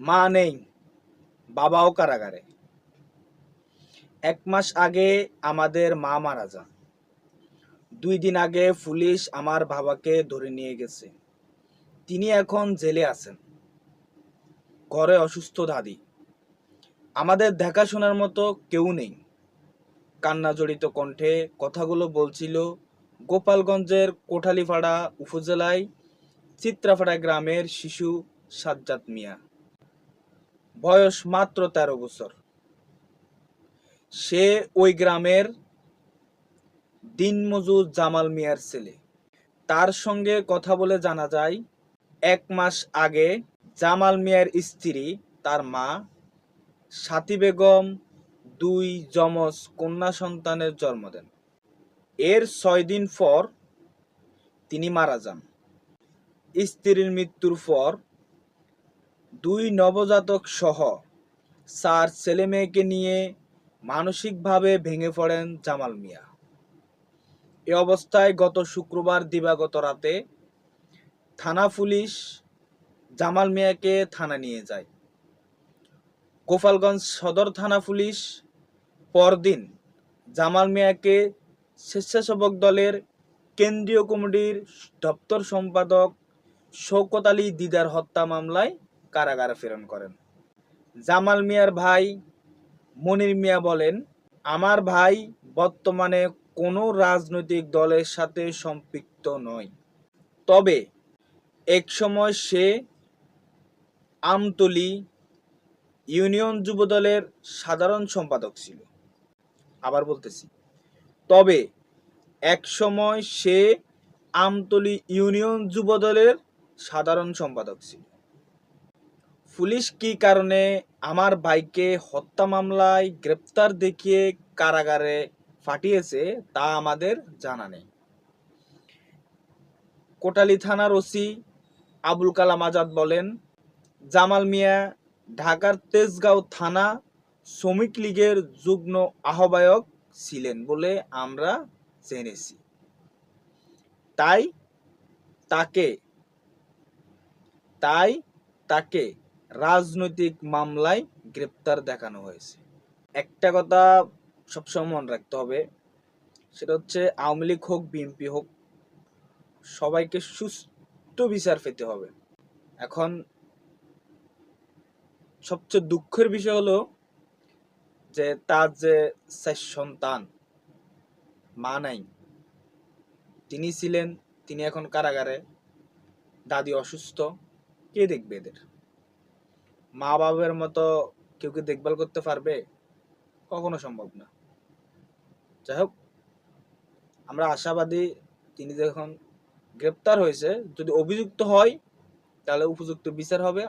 মা নেই, বাবাও কারাগারে। এক মাস আগে আমাদের মা মারা যান। দুই দিন আগে পুলিশ আমার বাবাকে ধরে নিয়ে গেছে। তিনি এখন জেলে আছেন। ঘরে অসুস্থ দাদি। আমাদের দেখাশোনার মতো কেউ নেই। কান্না জড়িত কণ্ঠে কথাগুলো বলছিল গোপালগঞ্জের কোঠালিপাড়া উপজেলায় চিত্রাপাড়া গ্রামের শিশু সাজ্জাদ মিয়া। বয়স মাত্র তেরো বছর। সে ওই গ্রামের দিনমজুর জামাল মিয়ার ছেলে। তার সঙ্গে কথা বলে জানা যায়, এক মাস আগে জামাল মিয়ার স্ত্রী, তার মা, সাথী বেগম, দুই যমজ কন্যা সন্তানের জন্ম দেন। এর ছয় দিন পর তিনি মারা যান। স্ত্রীর মৃত্যুর পর দুই নবজাতক সহ চার ছেলে মেয়েকে নিয়ে মানসিকভাবে ভেঙে পড়েন জামাল মিয়া। এ অবস্থায় গত শুক্রবার দিবাগত রাতে থানা পুলিশ জামাল মিয়াকে থানা নিয়ে যায়। গোপালগঞ্জ সদর থানা পুলিশ পরদিন জামাল মিয়াকে স্বেচ্ছাসেবক দলের কেন্দ্রীয় কমিটির দপ্তর সম্পাদক শৌকত আলী দিদার হত্যা মামলায় কারাগারে প্রেরণ করেন। জামাল মিয়ার ভাই মনির মিয়া বলেন, আমার ভাই বর্তমানে কোনো রাজনৈতিক দলের সাথে সম্পৃক্ত নয়। তবে একসময় সে আমতলি ইউনিয়ন যুবদলের সাধারণ সম্পাদক ছিল। আবার বলতেছি, তবে একসময় সে আমতলি ইউনিয়ন যুবদলের সাধারণ সম্পাদক ছিল। পুলিশ কি কারণে আমার ভাইকে হত্যা মামলায় গ্রেপ্তার দেখিয়ে কারাগারে ফাটিয়েছে তা আমাদের জানা নেই। কোটালি থানার ওসি আবুল কালাম আজাদ বলেন, জামাল মিয়া, ঢাকার তেজগাঁও থানা শ্রমিক লীগের যুগ্ম আহ্বায়ক ছিলেন বলে আমরা জেনেছি। তাই তাকে তাই তাকে রাজনৈতিক মামলায় গ্রেপ্তার দেখানো হয়েছে। একটা কথা সবসময় মনে রাখতে হবে, সেটা হচ্ছে আওয়ামী লীগ হোক, বিএনপি হোক, সবাইকে সুষ্ঠু বিচার পেতে হবে। এখন সবচেয়ে দুঃখের বিষয় হলো যে তার যে চার সন্তান, মা নাই, তিনি ছিলেন, তিনি এখন কারাগারে, দাদি অসুস্থ, কে দেখবে এদের? মা বাবার মতো কেউ কি দেখভাল করতে পারবে? কখনো সম্ভব না। যাই হোক আমরা আশাবাদী তিনি যখন গ্রেপ্তার হয়েছে, যদি অভিযুক্ত হয়, তাহলে উপযুক্ত বিচার হবে।